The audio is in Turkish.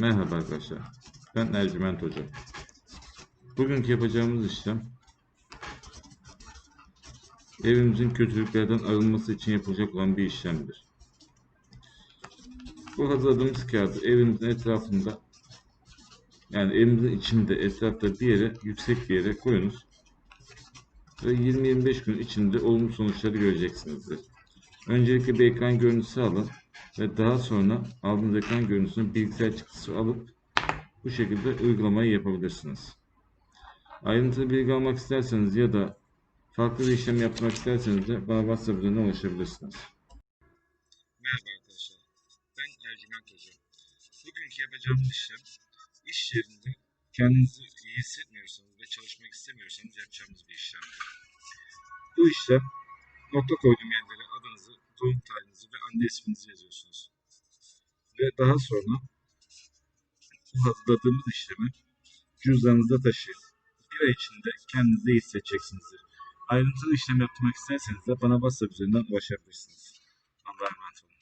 Merhaba arkadaşlar. Ben Ercüment Hoca. Bugünkü yapacağımız işlem evimizin kötülüklerden arınması için yapılacak olan bir işlemdir. Bu hazırladığımız kağıdı evimizin etrafında yani evimizin içinde etrafta bir yere yüksek bir yere koyunuz ve 20-25 gün içinde olumlu sonuçları göreceksinizdir. Öncelikle bir ekran görüntüsü alın ve daha sonra aldığınız ekran görüntüsünü bilgisayar çıktısı alıp bu şekilde uygulamayı yapabilirsiniz. Ayrıntılı bilgi almak isterseniz ya da farklı bir işlem yapmak isterseniz de bana WhatsApp üzerinden ulaşabilirsiniz. Merhaba arkadaşlar. Ben Ercüment Hoca. Bugünkü yapacağımız işlem iş yerinde kendinizi iyi hissetmiyorsanız ve çalışmak istemiyorsanız yapacağımız bir işlemdir. Bu işlem nokta koyduğum yerlere adınızı, doğum tarihinizi ve anne isminizi yazıyorsunuz. Ve daha sonra bu hazırladığımız işlemi cüzdanınızda taşıyın. Bir ay içinde kendinizi iyi hissedeceksinizdir. Ayrıntılı işlem yaptırmak isterseniz de bana WhatsApp üzerinden ulaşabilirsiniz. Allah'a emanet olun.